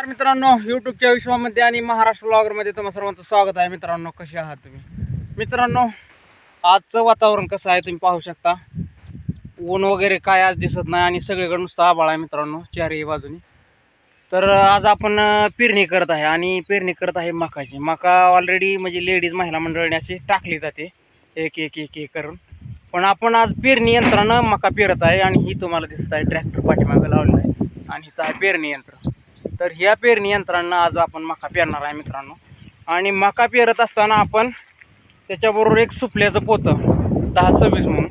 नमस्कार मित्रांनो यूट्यूबच्या विश्वामध्ये आणि महाराष्ट्र ब्लॉगरमध्ये तुम्हा सर्वांचं स्वागत आहे. मित्रांनो कसे आहात तुम्ही? मित्रांनो आजचं वातावरण कसं आहे तुम्ही पाहू शकता. ऊन वगैरे काय आज दिसत नाही आणि सगळीकडे नुसतं आबाळ आहे मित्रांनो चारही बाजूनी. तर आज आपण पेरणी करत आहे आणि पेरणी करत आहे मकाची. मका ऑलरेडी म्हणजे लेडीज महिला मंडळीने अशी टाकली जाते एक एक एक एक करून. पण आपण आज पेरणी यंत्रानं मका पेरत आहे आणि ही तुम्हाला दिसत आहे ट्रॅक्टर पाठीमागं लावलेलं आहे. आणि इथं आहे पेरणी यंत्र. तर ह्या पेरणी यंत्रांना आज आपण मका पेरणार आहे मित्रांनो. आणि मका पेरत असताना आपण त्याच्याबरोबर एक सुपल्याचं पोतं दहा सव्वीस म्हणून.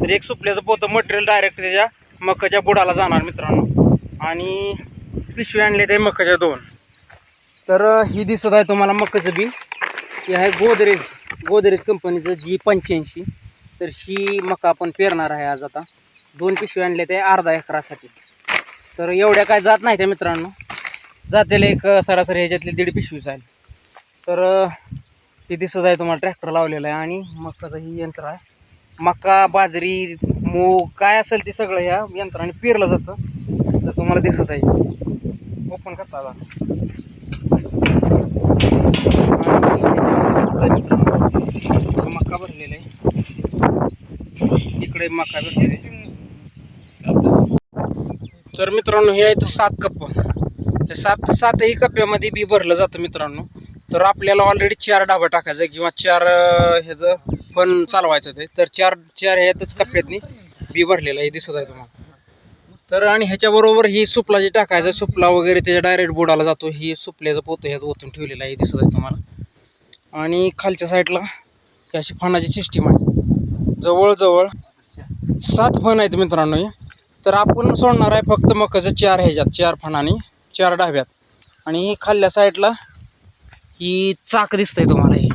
तर एक सुपल्याचं पोतं मटेरियल डायरेक्ट त्याच्या मकाच्या बुडाला जाणार मित्रांनो. आणि पिशवी आणले ते मकाच्या दोन. तर ही दिसत आहे तुम्हाला मकाचं बी. हे आहे गोदरेज गोदरेज कंपनीचं जी पंच्याऐंशी. तर ही मका आपण पेरणार आहे आज आता. दोन पिशवी आणले ते अर्धा एकरासाठी. तर एवढ्या काय जात नाही त्या मित्रांनो. जातील एक सरासरी ह्याच्यातली दीड पिशवी जाईल. तर ते ती दिसत आहे तुम्हाला ट्रॅक्टर लावलेला आहे आणि मकाचं ही यंत्र आहे. मका बाजरी मूग काय असेल ते सगळं ह्या यंत्राने पेरलं जातं. तर तुम्हाला दिसत आहे. ओपन करता आला. आणि मका भरलेला आहे. इकडे मका भरलेला आहे. तर मित्रांनो हे आहेत सात कप्पा. ते सात सातही कप्प्यामध्ये बी भरलं जातं मित्रांनो. तर आपल्याला ऑलरेडी चार डाबा टाकायचं किंवा चार ह्याचं पण चालवायचं ते तर चार चार ह्यातच कप्प्यातनी बी भरलेलं आहे दिसत आहे तुम्हाला. तर आणि ह्याच्याबरोबर ही सुपला जे टाकायचं सुपला वगैरे त्याच्या डायरेक्ट बुडाला जातो. ही सुपल्याचं पोतं ह्यात ओतून ठेवलेलं आहे दिसत आहे तुम्हाला. आणि खालच्या साईडला अशी फणाची सिस्टीम आहे. जवळजवळ सात फण आहेत मित्रांनो तर आपण सोडणार आहे फक्त मकाचं चार ह्याच्यात चार फणाने. चार डाव्यात आणि खाल्ल्या साईडला ही चाक दिसतंय तुम्हाला हे.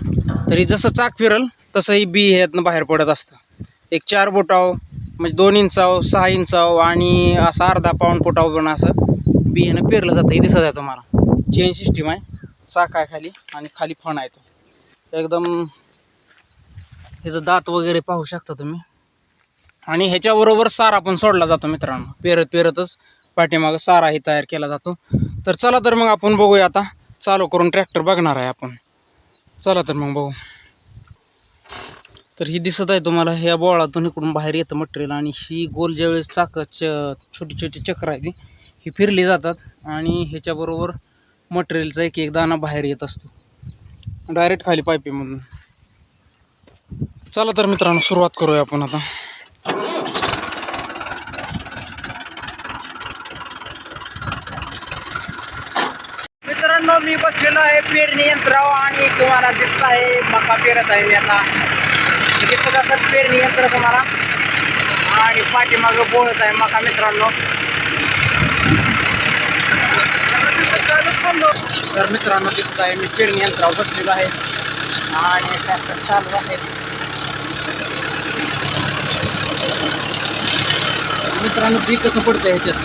तरी जसं चाक फिरल तसं ही बी ह्यातनं बाहेर पडत असतं. एक चार बोटाव म्हणजे दोन इंचाव सहा इंचाव आणि असं अर्धा पाऊण फुटाव पण असं बी पेरलं जातं. हे दिसत आहे तुम्हाला. चेन सिस्टीम आहे. चाक आहे खाली आणि खाली फण आहे तो. एकदम ह्याचं दात वगैरे पाहू शकता तुम्ही. आणि ह्याच्याबरोबर सारा पण सोडला जातो मित्रांनो. पेरत पेरतच पाठीमागं साराही तयार केला जातो. तर चला तर मग आपण बघूया आता. चालू करून ट्रॅक्टर बघणार आहे आपण. चला तर मग बघू. तर ही दिसत आहे तुम्हाला ह्या बोळातून इकडून बाहेर येतं मटेरियल आणि ही गोल ज्यावेळेस चाक च छोटी छोटी चक्र आहे ती ही फिरली जातात आणि ह्याच्याबरोबर मटेरियलचा एक एक दाना बाहेर येत असतो. डायरेक्ट खाली पायपीमधून. चला तर मित्रांनो सुरुवात करूया आपण आता. मित्रांनो मी बसलेलो आहे पेरणी यंत्रावर आणि तुम्हाला दिसत आहे मका पेरत आहे मी आता. दिसत असत पेरणी यंत्र तुम्हाला. आणि पाठीमागं बोलत आहे मका मित्रांनो. तर मित्रांनो दिसत आहे मी पेरणी यंत्रावर बसलेलो आहे. आणि ट्रॅक्टर चालू आहे. मित्रांनो बी कसं पडतं ह्याच्यात?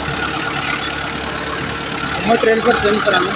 मटेरियल पडतं मित्रांनो.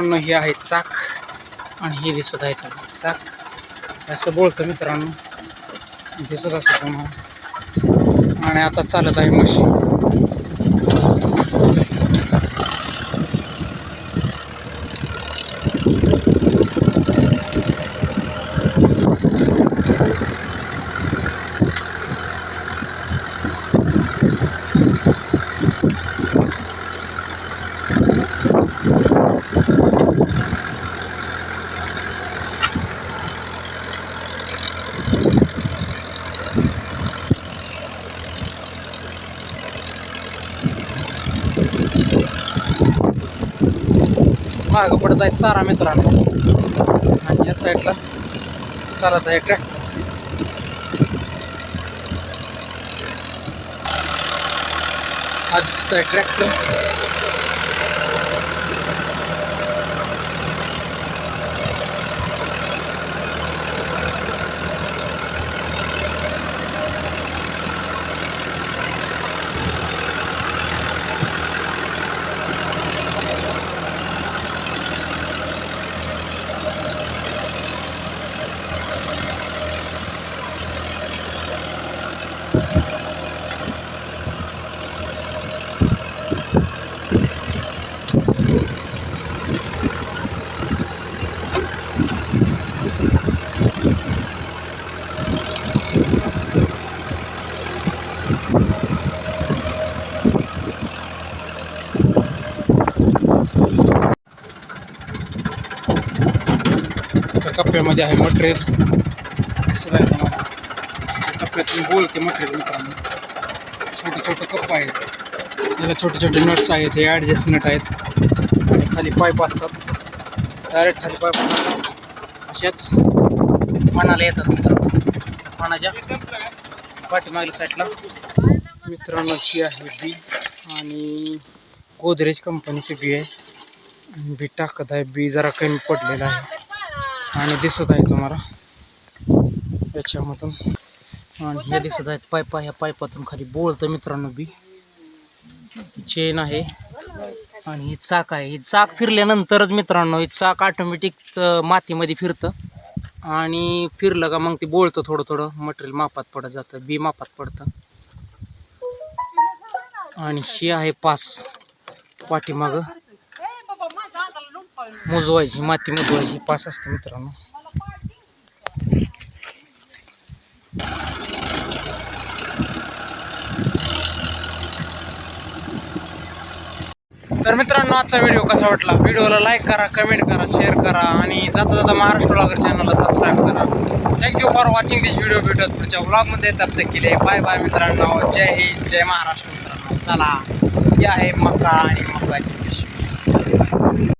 मित्रांनो हे आहे चाक. आणि हे दिसत आहे त्याला चाक. असं बोलतं मित्रांनो. दिसत असं आणि आता चालत आहे मशीन मागं पडत आहे सारा मित्रांनो. आणि या साईडला चालत आहे. ट्रॅक्टर हा दिसत आहे ट्रॅक्टर त्या आहे मटेरियल दिसत आहे तुम्हाला बोलते मटेरियल मित्रांनो. छोटे छोटे कप आहेत. त्याला छोटे छोटे नट्स आहेत हे ॲडजस्ट नट आहेत. खाली पाईप असतात. डायरेक्ट खाली पाईप असतात. अशाच मनाला येतात मित्रांनो. मनाच्या पाठीमागील साईडला मित्रांनो ही आहे बी आणि गोदरेज कंपनीची बी आहे. बी टाकत आहे. बी जरा कमी पडलेलं आहे. आणि दिसत आहे तुम्हाला. याच्यामधून. आणि हे दिसत आहेत पायपा ह्या पायपातून खाली बोलतं मित्रांनो बी. चेन आहे. आणि ही चाक आहे. ही चाक फिरल्यानंतरच मित्रांनो ही चाक ऑटोमॅटिक मातीमध्ये फिरतं. आणि फिरलं का मग ते बोलतं थोडं थोडं मटेरियल मापात पडत जातं. बी मापात पडतं. आणि ही आहे पास. पाठीमागं. मोजवायची माती मुजवायची पास असते मित्रांनो. तर मित्रांनो आजचा व्हिडिओ कसा वाटला? व्हिडिओला लाईक करा कमेंट करा शेअर करा आणि जाता जाता महाराष्ट्र ब्लॉगर चॅनलला सबस्क्राईब करा. Thank you for watching this video भेटत पुढच्या ब्लॉगमध्ये तप्त केले बाय बाय मित्रांनो. जय हिंद जय महाराष्ट्र मित्रांनो. चला हे आहे मका आणि मकाची पिशवी.